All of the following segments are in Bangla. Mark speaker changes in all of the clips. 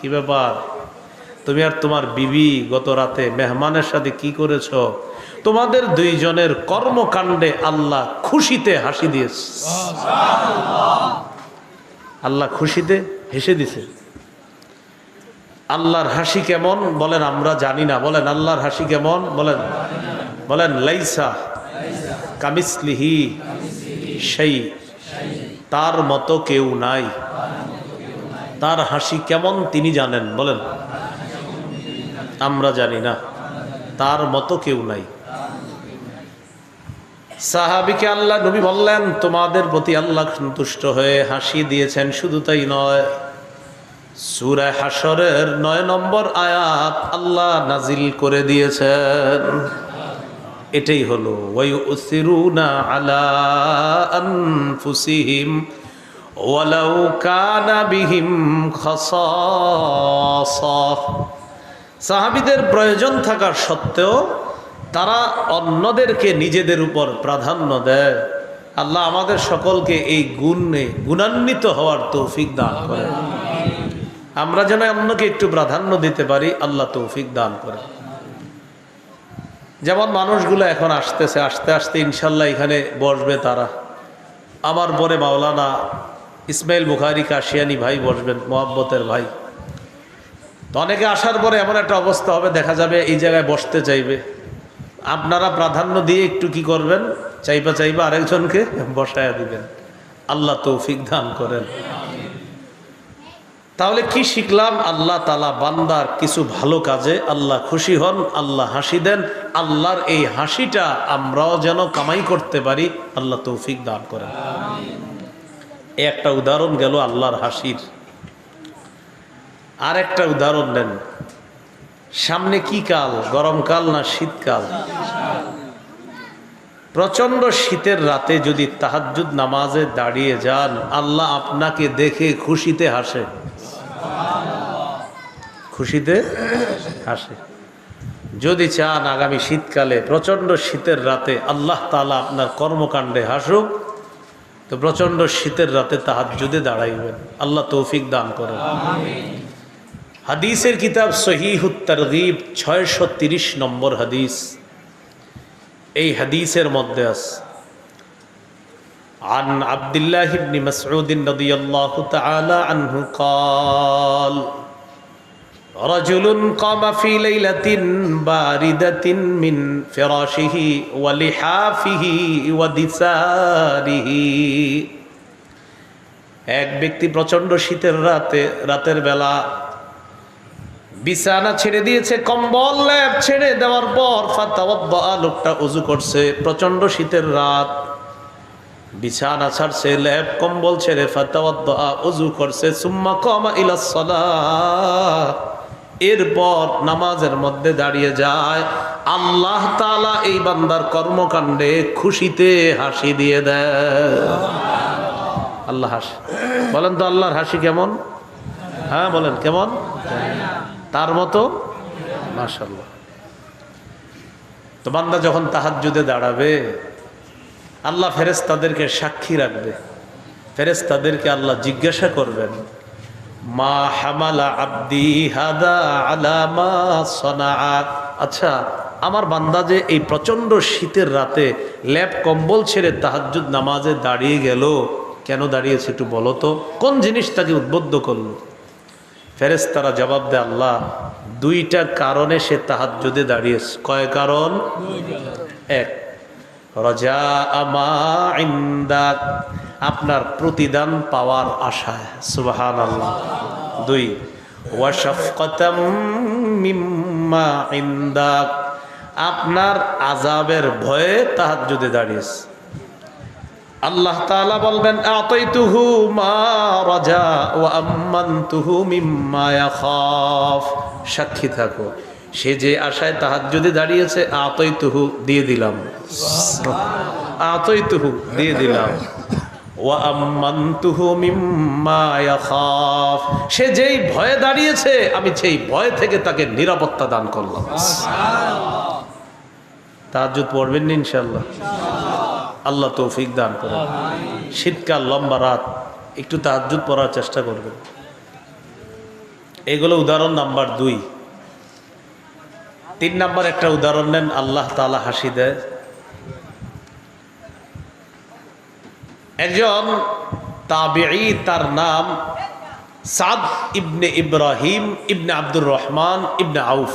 Speaker 1: কি ব্যাপার? তুমি আর তোমার বিবি গত রাতে মেহমানের সাথে কি করেছ? তোমাদের দুইজনের কর্মকাণ্ডে আল্লাহ খুশিতে হাসি দিয়েছে। আল্লাহ খুশিতে হেসে দিছে। আল্লাহর হাসি কেমন? বলেন, আমরা জানি না। বলেন, আল্লাহর হাসি কেমন? বলেন বলেন, লাইসা কামিসলিহি সেই তার মতো কেউ নাই। তার হাসি কেমন তিনি জানেন? বলেন। আমরা জানি না। তার মতো কেউ নাই। সাহাবিকে আল্লাহ নবী বললেন, তোমাদের প্রতি আল্লাহ সন্তুষ্ট হয়ে হাসি দিয়েছেন, শুধু তাই নয়। সুরায় হাসরের নয় নম্বর আয়াত আল্লাহ নাজিল করে দিয়েছেন। এটাই হলো ওয়ায়ুসিরুনা আলা আনফুসিহিম ওয়ালাউ কানা বিহিম সাহাবীদের প্রয়োজন থাকার সত্ত্বেও তারা অন্যদেরকে নিজেদের উপর প্রাধান্য দেয়। আল্লাহ আমাদের সকলকে এই গুণে গুণান্বিত হওয়ার তৌফিক দান করে। আমরা যেন অন্যকে একটু প্রাধান্য দিতে পারি, আল্লাহ তৌফিক দান করে। যেমন মানুষগুলো এখন আসতেছে, আসতে আসতে ইনশাল্লাহ এখানে বসবে তারা। আমার পরে মাওলানা ইসমাইল বুখারি, কাশিয়ানি ভাই বসবেন, মোহাব্বতের ভাই। তো অনেকে আসার পরে এমন একটা অবস্থা হবে, দেখা যাবে এই জায়গায় বসতে চাইবে। আপনারা প্রাধান্য দিয়ে একটু কি করবেন? চাইবা চাইবা আরেকজনকে বসায়া দিবেন। আল্লাহ তৌফিক দান করেন। তাহলে কি শিখলাম? আল্লাহ তালা বান্দার কিছু ভালো কাজে আল্লাহ খুশি হন, আল্লাহ হাসি দেন। আল্লাহর এই হাসিটা আমরাও যেন কামাই করতে পারি, আল্লাহ তৌফিক দান করেন। একটা উদাহরণ গেল আল্লাহর হাসির। আর একটা উদাহরণ নেন। সামনে কি কাল গরমকাল না শীতকাল প্রচণ্ড শীতের রাতে যদি তাহাজ্জুদ নামাজে দাঁড়িয়ে যান, আল্লাহ আপনাকে দেখে খুশিতে হাসে। খুশিতে হাসে। যদি চান আগামী শীতকালে প্রচণ্ড শীতের রাতে আল্লাহ তালা আপনার কর্মকাণ্ডে হাসুক তো প্রচন্ড শীতের রাতে তাহাজ্জুদে দাঁড়াইবেন আল্লাহ তৌফিক দান করেন হাদিসের কিতাব সহিহুত তারগিব ছয়শো তিরিশ নম্বর হাদিস এই হাদিসের মধ্যে আছে عن عبد الله بن مسعود رضي الله تعالى عنه قال রজুলুন কামা ফি লাইলাতিন বারিদাতিন মিন ফিরাশিহি ওয়া লিহাফিহি ওয়া দিসারিহি। এক ব্যক্তি প্রচণ্ড শীতের রাতে, রাতের বেলা বিছানা ছেড়ে দিয়েছে, কম্বল, ল্যাব ছেড়ে দেওয়ার পর ফাতাওয়াদ্দা লোকটা উজু করছে। প্রচণ্ড শীতের রাত। বিছানা ছাড়ছে, ল্যাব, কম্বল ছেড়ে ফাতাওয়াদ্দা উজু করছে। সুম্মা কামা ইলা সালাহ এরপর নামাজের মধ্যে দাঁড়িয়ে যায়। আল্লাহ তালা এই বান্দার কর্মকাণ্ডে খুশিতে হাসি দিয়ে দেয় আল্লাহ হাসি। বলেন তো আল্লাহর হাসি কেমন? হ্যাঁ বলেন, কেমন? তার মতো? মাশাল্লাহ তো বান্দা যখন তাহাজ্জুদে দাঁড়াবে, আল্লাহ ফেরেস তাদেরকে সাক্ষী রাখবে। ফেরেস তাদেরকে আল্লাহ জিজ্ঞাসা করবেন মা হামালা আব্দি হাদা আলামা সনা আচ্ছা আমার বান্দা যে এই প্রচণ্ড শীতের রাতে ল্যাপ কম্বল ছেড়ে তাহাজ্জুদ নামাজে দাঁড়িয়ে গেল কেন দাঁড়িয়েছে একটু বলো তো? কোন জিনিস তাকে উদ্বুদ্ধ করল? ফেরেস্তারা জবাব দেয় আল্লাহ দুইটা কারণে সে তাহার যদি দাঁড়িয়েছে। কয় কারণ? এক রজা আমা ইন্দাক। আপনার প্রতিদান পাওয়ার আশায়। সুবাহান আল্লাহ দুই আপনার আজাবের ভয়ে তাহার যদি দাঁড়িয়েছে। আল্লাহ বলবেন, আতাইতুহু মা রাজা ওয়া আম্মানতুহু মিম্মা ইয়াখাফ। সাক্ষী থাকো। সে যে আশায় তাহার যদি দাঁড়িয়েছে আতই তুহু দিয়ে দিলাম। আতই তুহু দিয়ে দিলাম। সে যেই ভয়ে দাঁড়িয়েছে আমি সেই ভয় থেকে তাকে নিরাপত্তা দান করলাম। তাহাজ্জুদ পড়বেন না ইনশাআল্লাহ? আল্লাহ তৌফিক দান করেন। শীতকাল লম্বা রাত একটু তাহাজুদ পড়ার চেষ্টা করবেন। এগুলো উদাহরণ নাম্বার দুই। তিন নাম্বার একটা উদাহরণ নেন আল্লাহ তালা হাসি দেয়। একজন তাবিঈ তার নাম সাদ ইবনে ইব্রাহিম ইবনে আব্দুর রহমান ইবনে আউফ।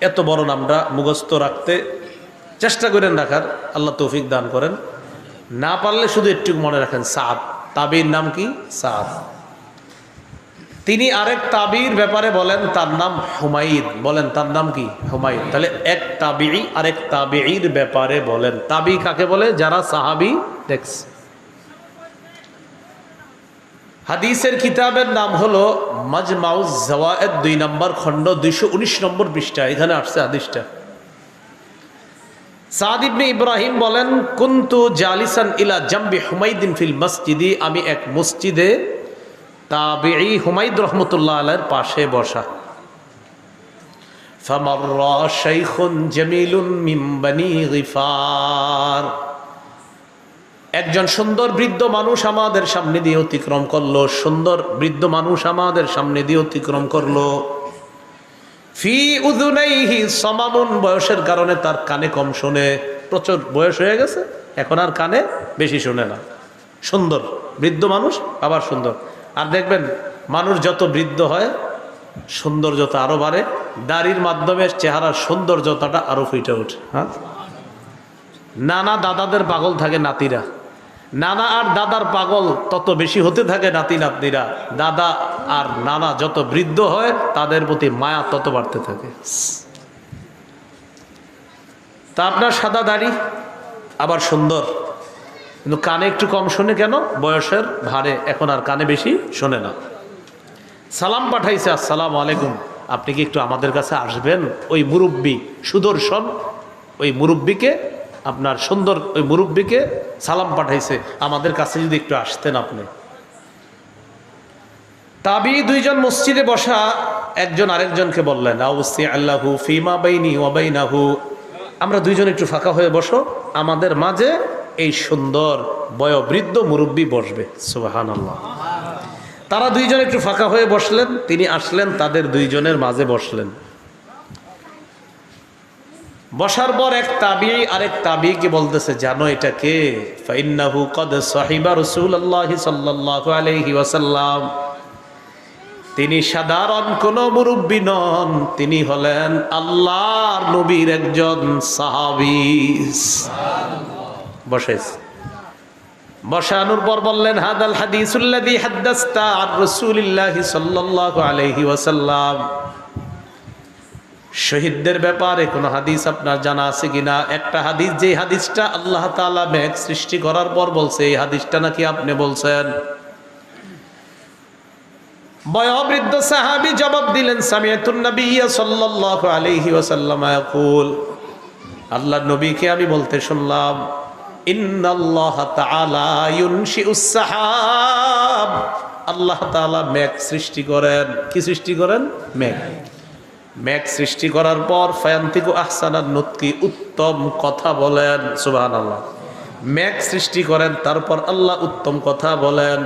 Speaker 1: এত বড় নামটা মুখস্থ রাখতে চেষ্টা করেন রাখার, আল্লাহ তৌফিক দান করেন। না পারলে শুধু একটু মনে রাখেন, সাদ। তাবির নাম কি? সাদ। তিনি আরেক তাবির ব্যাপারে বলেন, তার নাম হুমাইদ বলেন, তার নাম কি? হুমাইদ তাহলে এক তাবিই আরেক তাবির ব্যাপারে বলেন। তাবি কাকে বলে? যারা সাহাবি দেখছে। হাদিসের কিতাবের নাম হলো মাজমাউজ জওয়ায়েদ দুই নম্বর খণ্ড দুইশো উনিশ নম্বর পৃষ্ঠা এখানে আসছে হাদিসটা সাদ ইবনে ইব্রাহিম বলেন কুন্তু জালিসান ইলা জাম্বি হুমাইদিন ফিল মসজিদি আমি এক মসজিদে তাবিঈ হুমাইদ রহমতুল্লাহ আলাইয়ের পাশে বসা فمر شيخ جميل من بني غفار একজন সুন্দর বৃদ্ধ মানুষ আমাদের সামনে দিয়ে অতিক্রম করল, সুন্দর বৃদ্ধ মানুষ আমাদের সামনে দিয়ে অতিক্রম করল। ফি উদুনাইহি সমামুন, বয়সের কারণে তার কানে কম শোনে। প্রচুর বয়স হয়ে গেছে, এখন আর কানে বেশি শোনে না। সুন্দর বৃদ্ধ মানুষ, আবার সুন্দর। আর দেখবেন, মানুষ যত বৃদ্ধ হয়, সৌন্দর্যতা আরও বাড়ে। দাড়ির মাধ্যমে চেহারার সৌন্দর্যতাটা আরও ফুটে ওঠে হ্যাঁ? নানা দাদাদের পাগল থাকে নাতিরা। নানা আর দাদার পাগল তত বেশি হতে থাকে নাতি নাতনিরা। দাদা আর নানা যত বৃদ্ধ হয়, তাদের প্রতি মায়া তত বাড়তে থাকে। তা আপনার সাদা দাড়ি, আবার সুন্দর। কিন্তু কানে একটু কম শোনে কেন? বয়সের ভারে এখন আর কানে বেশি শোনে না। সালাম পাঠাইছে, আসসালাম আলাইকুম। আপনি কি একটু আমাদের কাছে আসবেন? ওই মুরব্বী সুদর্শন, ওই মুরব্বীকে আপনার সুন্দর ওই মুরব্বীকে সালাম পাঠাইছে। আমাদের কাছে যদি একটু আসতেন আপনি। তাবি দুইজন মসজিদে বসা একজন আরেকজনকে বললেন, আউসি আল্লাহু ফিমা বাইনি ওয়াবাইনাহু আমরা দুইজন একটু ফাঁকা হয়ে বসো। আমাদের মাঝে এই সুন্দর বয়োবৃদ্ধ মুরব্বী বসবে। সুবাহান আল্লাহ তারা দুইজন একটু ফাঁকা হয়ে বসলেন, তিনি আসলেন, তাদের দুইজনের মাঝে বসলেন। বসার পর এক তাবি, আরেক তাবিকে বলতেছে, জানো এটা কে? ফাইন্নাহু কদ সাহিবা রাসূলুল্লাহ সাল্লাল্লাহু আলাইহি ওয়াসাল্লাম। তিনি সাধারণ কোন মুরব্বী নন, তিনি হলেন আল্লাহর নবীর একজন সাহাবী। বসেছে। বসানোর পর বললেন, হাদাল হাদিসুল্লাযী হাদ্দাসতা আর রাসূলিল্লাহি সাল্লাল্লাহু আলাইহি ওয়াসাল্লাম। শহীদদের ব্যাপারে কোনো হাদিস আপনার জানা আছে কিনা? একটা হাদিস যে হাদিসটা আল্লাহ তাআলা মেঘ সৃষ্টি করার পর বলছে, এই হাদিসটা নাকি আপনি বলছেন? বয়োবৃদ্ধ সাহাবী জবাব দিলেন আল্লাহর নবীকে আমি বলতে শুনলাম আল্লাহ মেঘ সৃষ্টি করেন। কি সৃষ্টি করেন? মেঘ। মেঘ সৃষ্টি করার পর ফায়ান্তিকু আহসানার নতকি উত্তম কথা বলেন, সুবহানাল্লাহ। মেঘ সৃষ্টি করেন, তারপর আল্লাহ উত্তম কথা বলেন।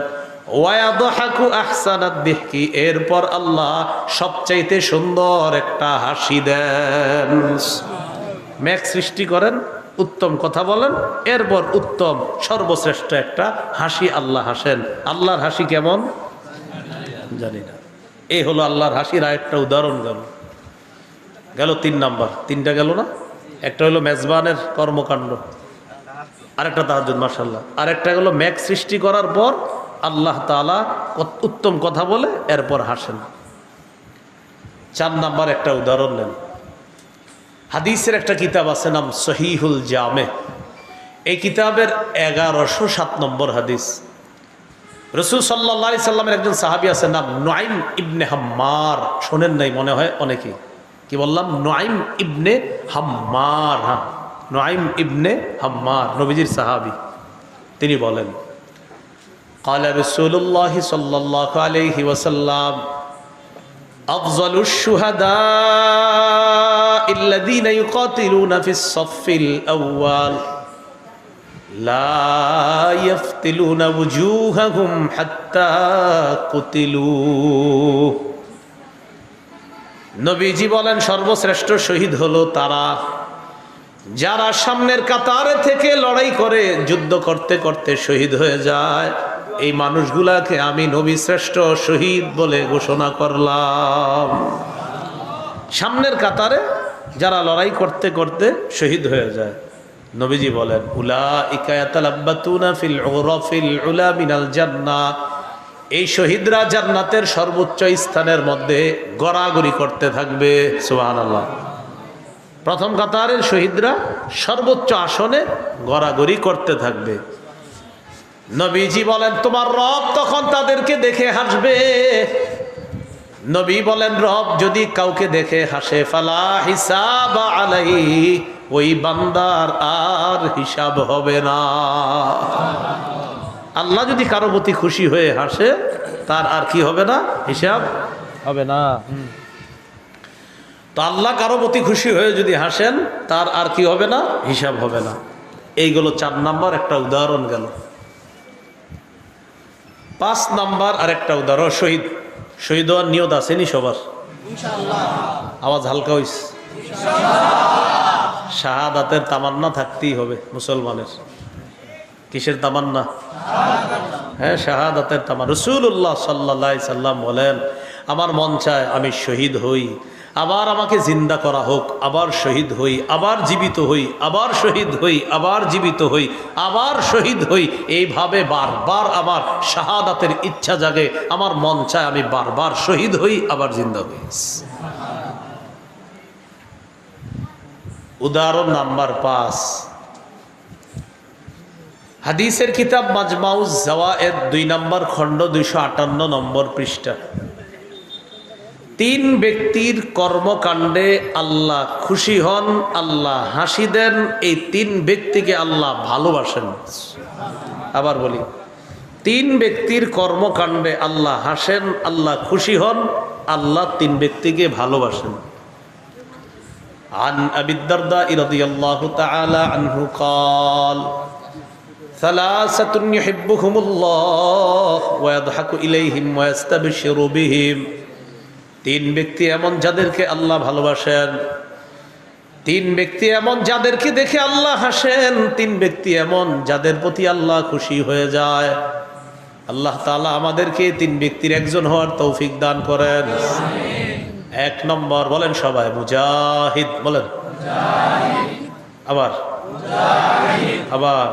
Speaker 1: এরপর আল্লাহ সবচাইতে সুন্দর একটা হাসি দেন। মেঘ সৃষ্টি করেন, উত্তম কথা বলেন, এরপর উত্তম সর্বশ্রেষ্ঠ একটা হাসি আল্লাহ হাসেন। আল্লাহর হাসি কেমন? জানি না। এই হলো আল্লাহর হাসির আরেকটা উদাহরণ গেল গেল তিন নাম্বার। তিনটা গেল না? একটা হলো মেজবানের কর্মকাণ্ড, আরেকটা তাহাজুদ মার্শাল্লাহ আরেকটা গেলো মেঘ সৃষ্টি করার পর আল্লাহ তালা উত্তম কথা বলে, এরপর হাসেন। চার নাম্বার একটা উদাহরণ নেন। হাদিসের একটা কিতাব আছে নাম সহিহুল জামে। এই কিতাবের এগারোশো সাত নম্বর হাদিস। রসুল সাল্লা সাল্লামের একজন সাহাবি আছে নাম নয়ম ইবনে হাম্মার। শোনেন নাই, মনে হয় অনেকে কি বললাম নয়ম ইবনে হাম্মার হ্যাঁ নয়ম ইবনে হাম্মার নবীজির সাহাবি তিনি বলেন قال رسول الله صلى الله عليه وسلم أفضل الشهداء الذين يقاتلون في الصف الأول لا يفتلون وجوههم حتى قتلوا নবীজি বলেন, সর্বশ্রেষ্ঠ শহীদ হলো তারা। যারা সামনের কাতারে থেকে লড়াই করে, যুদ্ধ করতে করতে শহীদ হয়ে যায়। এই মানুষগুলাকে আমি নবী শ্রেষ্ঠ শহীদ বলে ঘোষণা করলাম। সামনের কাতারে যারা লড়াই করতে করতে শহীদ হয়ে যায়, নবীজি বলেন উলা ইকায়াতালাব্বাতুনা ফিল উলা মিনাল জান্নাহ। এই শহীদরা জান্নাতের সর্বোচ্চ স্থানের মধ্যে গড়াগড়ি করতে থাকবে, সুবহানাল্লাহ। প্রথম কাতারের শহীদরা সর্বোচ্চ আসনে গড়াগড়ি করতে থাকবে। নবীজি বলেন, তোমার রব তখন তাদেরকে দেখে হাসবে। নবী বলেন, রব যদি কাউকে দেখে হাসে, ফালা হিসাব আলাই ওই বান্দার আর হিসাব হবে না। আল্লাহ যদি কারও প্রতি খুশি হয়ে হাসে, তার আর কি হবে না? হিসাব হবে না। তো আল্লাহ কারও প্রতি খুশি হয়ে যদি হাসেন, তার আর কি হবে না? হিসাব হবে না। এইগুলো চার নাম্বার, একটা উদাহরণ গেল। পাঁচ নাম্বার আর একটা উদাহরণ, শহীদ। শহীদ হওয়ার নিয়ত আসেনি সবার? আওয়াজ হালকা হইস শাহাদাতের তামান্না থাকতেই হবে মুসলমানের। কিসের তামান্না? হ্যাঁ শাহাদাতের তামা। রসুল্লাহ সাল্লা সাল্লাম বলেন, আমার মন চায় আমি শহীদ হই। আবার আমাকে জিন্দা করা হোক, আবার শহীদ হই, আবার জীবিত হই, আবার শহীদ হই, আবার জীবিত হই, আবার শহীদ হই। এইভাবে বারবার আমার শাহাদাতের ইচ্ছা জাগে, আমার মন চায় আমি বারবার শহীদ হই, আবার জিন্দা হই। উদাহরণ নাম্বার পাঁচ। হাদিসের কিতাব মাজমাউজ জাওয়ায়েদ দুই নম্বর খণ্ড দুইশো আটান্ন নম্বর পৃষ্ঠা তিন ব্যক্তির কর্মকাণ্ডে আল্লাহ খুশি হন আল্লাহ হাসি দেন এই তিন ব্যক্তিকে আল্লাহ ভালোবাসেন আবার বলি তিন ব্যক্তির কর্মকাণ্ডে আল্লাহ হাসেন আল্লাহ খুশি হন আল্লাহ তিন ব্যক্তিকে ভালোবাসেন عن أبي الدرداء رضي الله تعالى عنه قال সালাসাতুন ইউহিব্বুহুমুল্লাহ ওয়া ইয়াদহাকু ইলাইহিম ওয়া ইস্তাবশিরু বিহিম। তিন ব্যক্তি এমন যাদেরকে আল্লাহ ভালোবাসেন। তিন ব্যক্তি এমন যাদেরকে দেখে আল্লাহ হাসেন। তিন ব্যক্তি এমন যাদের প্রতি আল্লাহ খুশি হয়ে যায়। আল্লাহ তালা আমাদেরকে তিন ব্যক্তির একজন হওয়ার তৌফিক দান করেন। এক নম্বর বলেন সবাই মুজাহিদ, বলেন। আবার আবার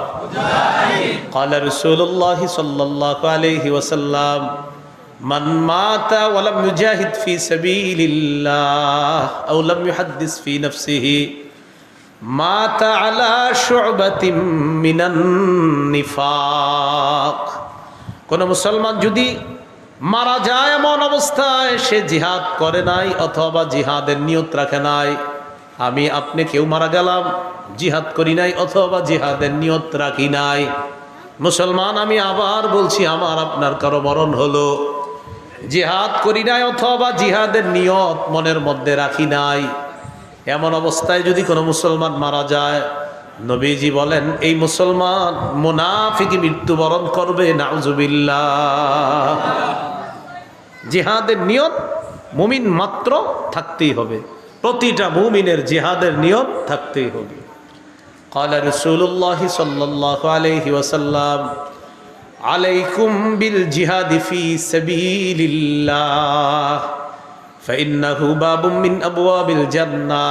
Speaker 1: قال رسول الله صلى الله عليه وسلم من مات ولم يجاهد في سبيل الله أو لم يحدث في نفسه مات على شعبة من النفاق কোন মুসলমান যদি মারা যায় এমন অবস্থায় সে জিহাদ করে নাই অথবা জিহাদের নিয়ত রাখে নাই আমি আপনি কেউ মারা গেলাম, জিহাদ করি নাই অথবা জিহাদের নিয়ত রাখি নাই। মুসলমান, আমি আবার বলছি, আমার আপনার কারও মরণ হলো। জিহাদ করি নাই অথবা জিহাদের নিয়ত মনের মধ্যে রাখি নাই। এমন অবস্থায় যদি কোনো মুসলমান মারা যায়, নবীজি বলেন, এই মুসলমান মুনাফিকি মৃত্যুবরণ করবে, নাউজুবিল্লাহ। জিহাদের নিয়ত মুমিন মাত্র থাকতেই হবে। প্রতিটা মুমিনের জিহাদের নিয়ত থাকতেই হবে قال رسول الله صلى الله عليه وسلم عليكم بالجهاد في سبيل الله فإنه باب من أبواب الجنة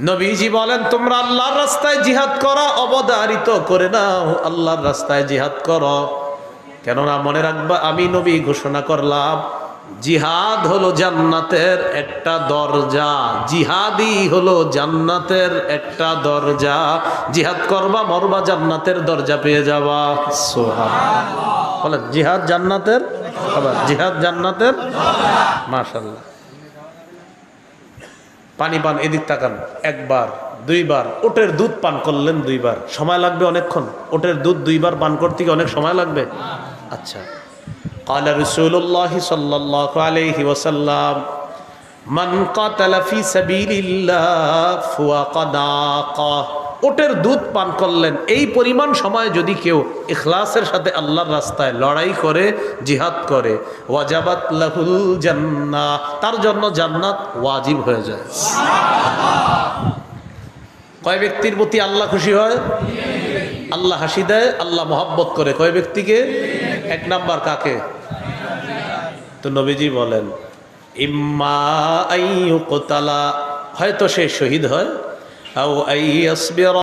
Speaker 1: নবীজি বলেন তোমরা আল্লাহর রাস্তায় জিহাদ করা অবদারিত করে নাও আল্লাহর রাস্তায় জিহাদ করো কেননা মনে রাখবা আমি নবী ঘোষণা করলাম জিহাদ হলো জান্নাতের একটা দরজা। জিহাদি হলো জান্নাতের একটা দরজা। জিহাদ করবা, মরবা, জান্নাতের দরজা পেয়ে যাবা। সোহান বলে জিহাদ জান্নাতের? জিহাদ জান্নাতের? মাশাল্লাহ পানি পান, এদিক তাকান। একবার, দুইবার, ওটের দুধ পান করলেন দুইবার। সময় লাগবে অনেকক্ষণ। ওটের দুধ দুইবার পান করতে কি অনেক সময় লাগবে? আচ্ছা। قال رسول الله صلى الله عليه وسلم من قاتل في سبيل الله فوق ناقه ওটের দুধ পান করলেন এই পরিমাণ সময় যদি কেউ ইখলাসের সাথে আল্লাহর রাস্তায় লড়াই করে জিহাদ করে ওয়াজাবাত লাহুল জান্নাহ তার জন্য জান্নাত ওয়াজিব হয়ে যায় কয় ব্যক্তির প্রতি আল্লাহ খুশি হয় আল্লাহ হাসি দেয় আল্লাহ মহব্বত করে কয় ব্যক্তিকে এক নাম্বার কাকে? তো নবীজি বলেন ইম্মা আইয়ুকতালা। হয়তো সে শহীদ হয়। আও আইয়াসবিরা